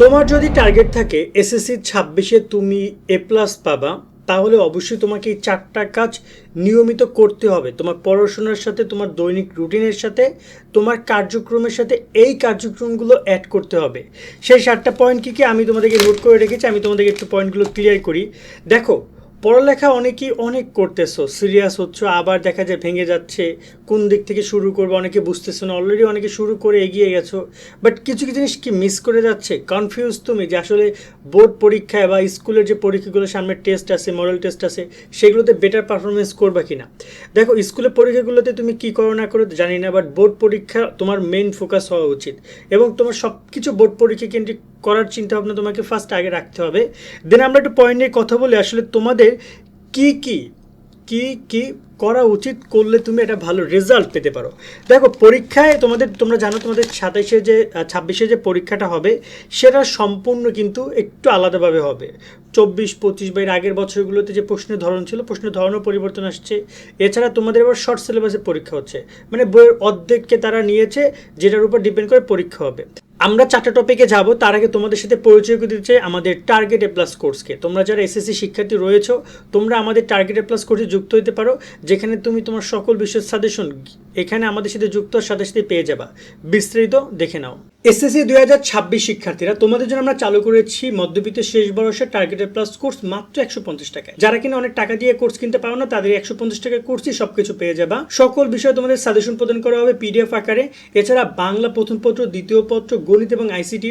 তোমার যদি টার্গেট থাকে এসএসসি ছাব্বিশে তুমি এ প্লাস পাবা, তাহলে অবশ্যই তোমাকে এই চারটা কাজ নিয়মিত করতে হবে। তোমার পড়াশোনার সাথে, তোমার দৈনিক রুটিনের সাথে, তোমার কার্যক্রমের সাথে এই কার্যক্রমগুলো অ্যাড করতে হবে। সেই চারটা পয়েন্ট কী কী আমি তোমাদেরকে নোট করে রেখেছি, আমি তোমাদেরকে একটু পয়েন্টগুলো ক্লিয়ার করি। দেখো, পড়ালেখা অনেকেই অনেক করতেছো। সিরিয়াস হচ্ছ, আবার দেখা যায় ভেঙে যাচ্ছে কোন দিক থেকে শুরু করব, অনেকে বুঝতেছো না অলরেডি অনেকে শুরু করে এগিয়ে গেছো বাট কিছু কিছু জিনিস কি মিস করে যাচ্ছে? কনফিউজ তুমি যে আসলে বোর্ড পরীক্ষায় বা স্কুলের যে পরীক্ষাগুলো, সামনে টেস্ট আছে মডেল টেস্ট আছে, সেগুলোতে বেটার পারফরমেন্স করবা কিনা? দেখো, স্কুলের পরীক্ষাগুলোতে তুমি কি করো, না করো জানি না বাট বোর্ড পরীক্ষা তোমার মেইন ফোকাস হওয়া উচিত। এবং তোমার সব কিছু বোর্ড পরীক্ষা কেন্দ্রিক করার চিন্তা ভাবনা তোমাকে ফার্স্ট আগে রাখতে হবে। দেন আমরা একটু পয়েন্ট নিয়ে কথা বলি, আসলে তোমাদের কি কি কি কি করা উচিত করলে তুমি একটা ভালো রেজাল্ট পেতে পারো। দেখো, পরীক্ষায় তোমাদের, তোমরা জানো তোমাদের সাতাইশে যে ছাব্বিশে যে পরীক্ষাটা হবে, সেটা সম্পূর্ণ কিন্তু একটু আলাদাভাবে হবে। চব্বিশ, পঁচিশ বা এর আগের বছরগুলোতে যে প্রশ্নের ধরন ছিল, প্রশ্নের ধরনও পরিবর্তন আসছে। এছাড়া তোমাদের এবার শর্ট সিলেবাসে পরীক্ষা হচ্ছে। মানে বইয়ের অর্ধেককে তারা নিয়েছে, যেটার উপর ডিপেন্ড করে পরীক্ষা হবে। আমরা চারটা টপিকে যাব, তার আগে তোমাদের সাথে পরিচয় করে দিতে চাই আমাদের টার্গেট এ প্লাস কোর্সকে তোমরা যারা এসএসসি শিক্ষার্থী রয়েছো, তোমরা আমাদের টার্গেট এ প্লাস কোর্সে যুক্ত হতে পারো, যেখানে তুমি তোমার সকল বিষয়ের সাজেশন এখানে আমাদের সাথে যুক্ত সাথে সাথে পেয়ে যাবা। বিস্তারিত দেখে নাও। এসএসসি দুই হাজার ছাব্বিশ শিক্ষার্থীরা, তোমাদের জন্য আমরা চালু করেছি মধ্যবিত্ত শেষ বয়সের টার্গেটেড প্লাস কোর্স মাত্র একশো পঞ্চাশ টাকায়। যারা কিনা অনেক টাকা দিয়ে কোর্স কিনতে পারো না, তাদের একশো পঞ্চাশ টাকার কোর্সই সবকিছু পেয়ে যাবা। সকল বিষয়ে তোমাদের সাজেশন প্রদান করা হবে পিডিএফ আকারে। এছাড়া বাংলা প্রথম পত্র দ্বিতীয় পত্র গণিত এবং আইসিটি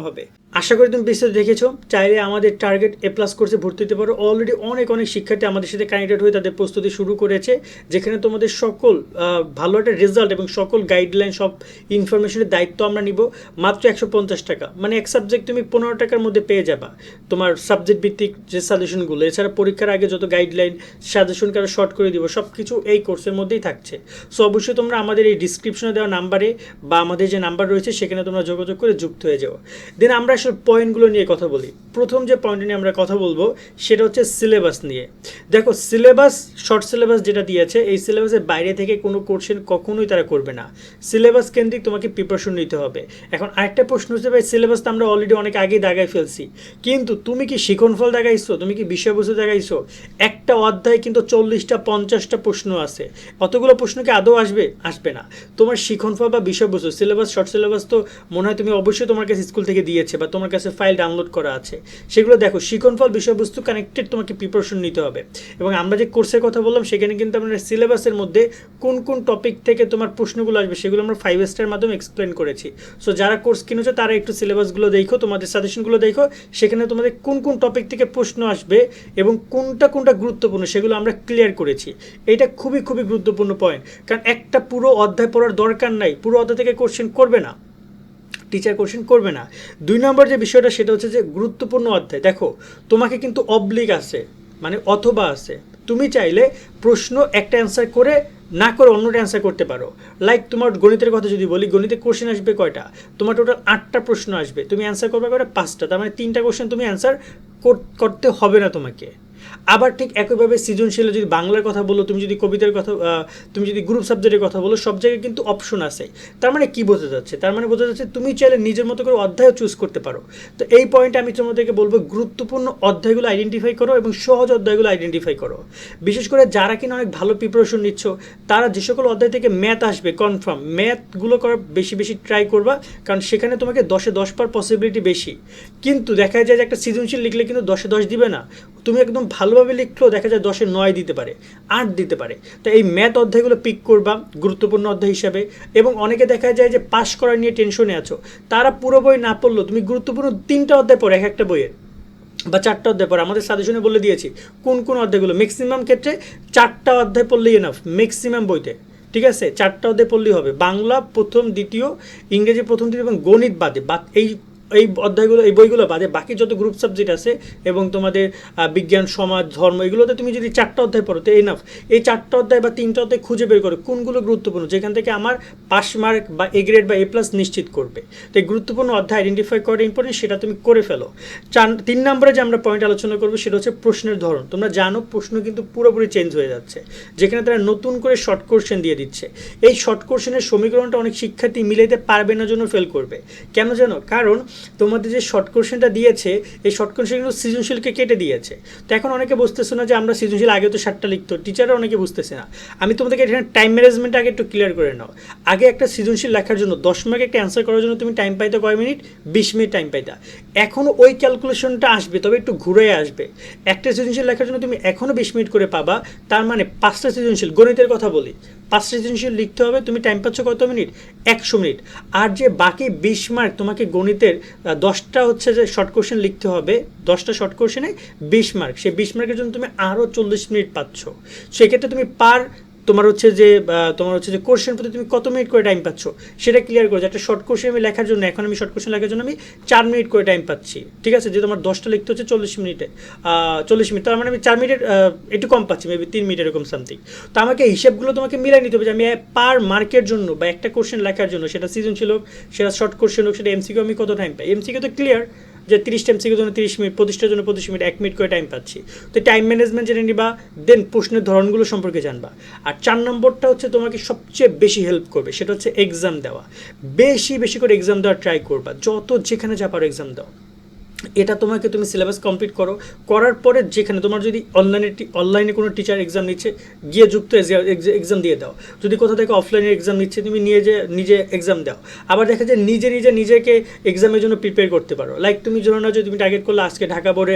হবে আশা করি তুমি বিস্তারিত দেখেছ। চাইলে আমাদের টার্গেট এ প্লাস কোর্সে ভর্তি হতে পারো। অলরেডি অনেক অনেক শিক্ষার্থী আমাদের সাথে কানেক্টেড হয়ে তাদের প্রস্তুতি শুরু করেছে, যেখানে তোমাদের সকল ভালো একটা রেজাল্ট এবং সকল গাইডলাইন সব ইনফরমেশনের দায়িত্ব আমরা নিব। মাত্র একশো পঞ্চাশ টাকা। মানে এক সাবজেক্ট তুমি পনেরো টাকার মধ্যে পেয়ে যাবা। তোমার সাবজেক্ট ভিত্তিক যে সাজেশনগুলো এছাড়া পরীক্ষার আগে যত গাইডলাইন সাজেশন কারও শর্ট করে দিব সব কিছু এই কোর্সের মধ্যেই থাকছে। সো অবশ্যই তোমরা আমাদের এই ডিসক্রিপশনে দেওয়া নাম্বারে বা আমাদের যে নাম্বার রয়েছে, সেখানে তোমরা যোগাযোগ করে যুক্ত হয়ে যাও। দেন আমরা আসলে পয়েন্টগুলো নিয়ে কথা বলি। প্রথম যে পয়েন্ট নিয়ে আমরা কথা বলব, সেটা হচ্ছে সিলেবাস নিয়ে। দেখো সিলেবাস শর্ট সিলেবাস যেটা দিয়েছে, এই সিলেবাসের বাইরে থেকে কোনো কোর্সেন কখনোই তারা করবে না। সিলেবাস কেন্দ্রিক তোমাকে প্রিপারেশন নিতে হবে। এখন আরেকটা প্রশ্ন হচ্ছে, ভাই সিলেবাস তো আমরা অলরেডি অনেক আগেই দাগায় ফেলছি। কিন্তু তুমি কি শিখনফল দেখাইছো তুমি কি বিষয়বস্তু দেখাইছো একটা অধ্যায় কিন্তু চল্লিশটা, পঞ্চাশটা প্রশ্ন আছে। অতগুলো প্রশ্ন কি আদৌ আসবে? আসবে না। তোমার শিখনফল বা বিষয়বস্তু সিলেবাস শর্ট সিলেবাস তো মনে হয় তুমি অবশ্যই তোমার কাছে স্কুল থেকে দিয়েছে বা তোমার কাছে ফাইল ডাউনলোড করা আছে। সেগুলো দেখো শিখনফল বিষয়বস্তু কানেক্টেড তোমাকে প্রিপারেশন নিতে হবে। এবং আমরা যে কোর্সের কথা বললাম, সেখানে কিন্তু আমরা সিলেবাসের মধ্যে কোন কোন টপিক থেকে তোমার প্রশ্নগুলো আসবে, সেগুলো আমরা ফাইভ স্টার মাধ্যমে এক্সপ্লেন করেছি। সো যারা কোর্স কিনেছো, তারা একটু সিলেবাসগুলো দেখো, তোমাদের সাজেশনগুলো দেখো। সেখানে তোমাদের কোন কোন টপিক থেকে প্রশ্ন আসবে এবং কোনটা কোনটা গুরুত্বপূর্ণ, সেগুলো আমরা ক্লিয়ার করেছি। এটা খুবই খুবই গুরুত্বপূর্ণ পয়েন্ট কারণ একটা পুরো অধ্যায় পড়ার দরকার নাই। পুরো অধ্যায় থেকে কোশ্চেন করবে না। টিচার কোশ্চেন করবে না। দুই নম্বর যে বিষয়টা সেটা হচ্ছে যে গুরুত্বপূর্ণ অধ্যায়। দেখো, তোমাকে কিন্তু অবলিক আছে মানে অথবা আছে। তুমি চাইলে প্রশ্ন একটা অ্যান্সার করে না করে অন্যটা অ্যান্সার করতে পারো। লাইক তোমার গণিতের কথা যদি বলি, গণিতে কোশ্চেন আসবে কয়টা? তোমার টোটাল আটটা প্রশ্ন আসবে। তুমি অ্যান্সার করবে কয়টা? পাঁচটা। তার মানে তিনটা কোশ্চেন তুমি অ্যান্সার করতে হবে না তোমাকে। আবার ঠিক একইভাবে সৃজনশীল যদি বাংলার কথা বলো, তুমি যদি কবিতার কথা তুমি যদি গ্রুপ সাবজেক্টের কথা বলো, সব জায়গায় কিন্তু অপশন আছে। তার মানে কি বোঝা যাচ্ছে? তার মানে বোঝা যাচ্ছে তুমি চাইলে নিজের মতো করে অধ্যায়ও চুজ করতে পারো। তো এই পয়েন্টে আমি তোমাদেরকে বলব, গুরুত্বপূর্ণ অধ্যায়গুলো আইডেন্টিফাই করো এবং সহজ অধ্যায়গুলো আইডেন্টিফাই করো। বিশেষ করে যারা কিনা অনেক ভালো প্রিপারেশন নিচ্ছ, তারা যে সকল অধ্যায় থেকে ম্যাথ আসবে কনফার্ম ম্যাথগুলো করার বেশি বেশি ট্রাই করবা, কারণ সেখানে তোমাকে দশে দশ পার পসিবিলিটি বেশি। কিন্তু দেখা যায় যে একটা সৃজনশীল লিখলে কিন্তু দশে দশ দিবে না। তুমি একদম ভালোভাবে লিখলেও দেখা যায় দশে নয় দিতে পারে, আট দিতে পারে। তো এই ম্যাথ অধ্যায়গুলো পিক করবা, গুরুত্বপূর্ণ অধ্যায় হিসাবে। এবং অনেকে দেখা যায় যে পাশ করা নিয়ে টেনশনে আছো। তারা পুরো বই না পড়লেও তুমি গুরুত্বপূর্ণ তিনটা অধ্যায় পড়ে, এক একটা বইয়ের। বা চারটা অধ্যায় পড়ে, আমাদের সাজেশনে বলে দিয়েছি, কোন কোন অধ্যায়গুলো। ম্যাক্সিমাম ক্ষেত্রে চারটা অধ্যায় পড়লেই এনাফ ম্যাক্সিমাম বইতে। ঠিক আছে? চারটা অধ্যায় পড়লেই হবে। বাংলা প্রথম, দ্বিতীয়, ইংরেজি প্রথম দ্বিতীয় এবং গণিত বাদে। বাদ এই এই অধ্যায়গুলো, এই বইগুলো বাদে বাকি যত গ্রুপ সাবজেক্ট আছে এবং তোমাদের বিজ্ঞান, সমাজ, ধর্ম, এগুলোতে তুমি যদি চারটা অধ্যায় পড়ো, তো এনাফ এই চারটা অধ্যায় বা তিনটা অধ্যায় খুঁজে বের করো, কোনগুলো গুরুত্বপূর্ণ, যেখান থেকে আমার পাস মার্ক বা এ গ্রেড বা এ প্লাস নিশ্চিত করবে। তো এই গুরুত্বপূর্ণ অধ্যায় আইডেন্টিফাই করা ইম্পর্টেন্ট সেটা তুমি করে ফেলো। চার, তিন নম্বরে যে আমরা পয়েন্ট আলোচনা করব, সেটা হচ্ছে প্রশ্নের ধরন। তোমরা জানো প্রশ্ন কিন্তু পুরোপুরি চেঞ্জ হয়ে যাচ্ছে। যেখানে তারা নতুন করে শর্ট কোশ্চেন দিয়ে দিচ্ছে। এই শর্ট কোশ্চেনের সমীকরণটা অনেক শিক্ষার্থী মিলাইতে পারবে না, জন্য ফেল করবে। কেন জানো? কারণ তোমাদের যে শর্ট কোশ্চেনটা দিয়েছে, এই শর্ট কোশ্চেনগুলো সৃজনশীলকে কেটে দিয়েছে। তো এখন অনেকে বুঝতেছে না যে আমরা সৃজনশীল আগে তো সাতটা লিখতো টিচাররা অনেকে বুঝতেছে না। আমি তোমাদেরকে এখানে টাইম ম্যানেজমেন্ট আগে একটু ক্লিয়ার করে নাও। আগে একটা সৃজনশীল লেখার জন্য দশ মার্ক একটা অ্যান্সার করার জন্য তুমি টাইম পাইতে কয় মিনিট বিশ মিনিট টাইম পাইতা। এখনও ওই ক্যালকুলেশনটা আসবে, তবে একটু ঘুরে আসবে। একটা সৃজনশীল লেখার জন্য তুমি এখনও বিশ মিনিট করে পাবা, তার মানে পাঁচটা সৃজনশীল, গণিতের কথা বলি। পাঁচটা সৃজনশীল লিখতে হবে, তুমি টাইম পাচ্ছ কত মিনিট? একশো মিনিট। আর যে বাকি বিশ মার্ক তোমাকে গণিতের দশটা হচ্ছে যে শর্ট কোশ্চেন লিখতে হবে, দশটা শর্ট কোশ্চেনে বিশ মার্ক সেই বিশ মার্কের জন্য তুমি আরও চল্লিশ মিনিট পাচ্ছ। সেক্ষেত্রে তুমি পার তোমার হচ্ছে যে তোমার হচ্ছে যে কোশ্চেন প্রতি তুমি কত মিনিট করে টাইম পাচ্ছ? সেটা ক্লিয়ার করে একটা শর্ট কোশ্চেন আমি লেখার জন্য, এখন আমি শর্ট কোশ্চেন লেখার জন্য আমি চার মিনিট করে টাইম পাচ্ছি। ঠিক আছে? যে তোমার দশটা লিখতে হচ্ছে চল্লিশ মিনিটে চল্লিশ মিনিট তার মানে আমি চার মিনিটের একটু কম পাচ্ছি মেবি তিন মিনিট এরকম সামথিং তো আমাকে হিসেবগুলো তোমাকে মিলাই নিতে হবে যে আমি পার মার্কের জন্য বা একটা কোশ্চেন লেখার জন্য, সেটা সিজন ছিল সেটা শর্ট কোশ্চেন হোক, সেটা এমসিকিউ আমি কত টাইম পাই? এমসিকে তো ক্লিয়ার যে টাইম এমসিকিউর জন্য তিরিশ মিনিট প্রতিষ্ঠার জন্য পঁচিশ মিনিট এক মিনিট করে টাইম পাচ্ছি। তো টাইম ম্যানেজমেন্ট জেনে নিবা দেন প্রশ্নের ধরনগুলো সম্পর্কে জানবা। আর চার নম্বরটা হচ্ছে তোমাকে সবচেয়ে বেশি হেল্প করবে, সেটা হচ্ছে এক্সাম দেওয়া। বেশি বেশি করে এক্সাম দেওয়ার ট্রাই করবা, যত যেখানে যা পারো এক্সাম দাও। এটা তোমাকে তুমি সিলেবাস কমপ্লিট করো। করার পরে যেখানে তোমার যদি অনলাইনে অনলাইনে কোনো টিচার এক্সাম নিচ্ছে, গিয়ে যুক্ত এক্সাম দিয়ে দাও। যদি কোথাও থেকে অফলাইনে এক্সাম নিচ্ছে, তুমি নিয়ে যে, নিজে এক্সাম দাও। আবার দেখা যায় নিজে নিজে, নিজেকে এক্সামের জন্য প্রিপেয়ার করতে পারো। লাইক তুমি ধরো না যে তুমি টার্গেট করলে আজকে ঢাকা বোর্ডে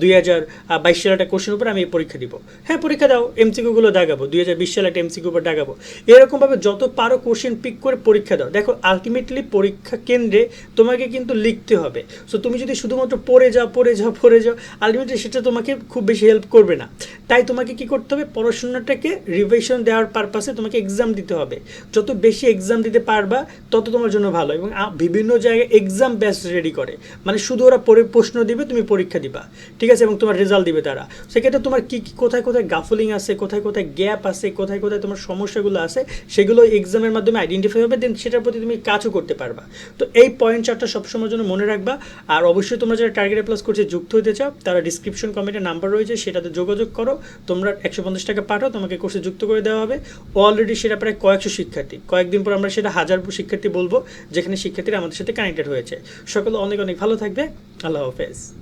দুই হাজার বাইশ সালে একটা কোশ্চেন উপর আমি এই পরীক্ষা দিব। হ্যাঁ পরীক্ষা দাও এমসিকিউগুলো দাগাবো, দুই হাজার বিশ সালে একটা এমসিকিউ উপর দাগাবো। এরকমভাবে যত পারো কোশ্চেন পিক করে পরীক্ষা দাও। দেখো আলটিমেটলি পরীক্ষা কেন্দ্রে তোমাকে কিন্তু লিখতে হবে। সো তুমি যদি শুধুমাত্র পড়ে যাও পড়ে যাও পড়ে যাও আলটিমেটলি সেটা তোমাকে খুব বেশি হেল্প করবে না। তাই তোমাকে কি করতে হবে? পড়াশোনাটাকে রিভিশন দেওয়ার পারপাসে তোমাকে এক্সাম দিতে হবে। যত বেশি এক্সাম দিতে পারবা, তত তোমার জন্য ভালো। এবং বিভিন্ন জায়গায় এক্সাম ব্যাচ রেডি করে। মানে শুধু ওরা পরে প্রশ্ন দিবে, তুমি পরীক্ষা দিবা। ঠিক আছে? এবং তোমার রেজাল্ট দিবে তারা। সেক্ষেত্রে তোমার কি কি, কোথায় কোথায় গাফলিং আছে, কোথায় কোথায় গ্যাপ আছে, কোথায় কোথায় তোমার সমস্যাগুলো আছে, সেগুলো এক্সামের মাধ্যমে আইডেন্টিফাই হবে দেন সেটার প্রতি তুমি কাজও করতে পারবা। তো এই পয়েন্ট চারটা সবসময়ের জন্য মনে রাখবা। আর অবশ্যই তোমরা যারা টার্গেট প্লাস করছে, যুক্ত হতে চাও, তারা ডিসক্রিপশন কমেন্টে নাম্বার রয়েছে, সেটাতে যোগাযোগ করো। তোমরা একশো পঞ্চাশ টাকা পাঠাও, তোমাকে কোর্সে যুক্ত করে দেওয়া হবে। অলরেডি সেটা প্রায় কয়েকশো শিক্ষার্থী। কয়েকদিন পর আমরা সেটা হাজার শিক্ষার্থী বলব, যেখানে শিক্ষার্থীরা আমাদের সাথে কানেক্টেড হয়েছে। সকলে অনেক অনেক ভালো থাকবে। আল্লাহ হাফেজ।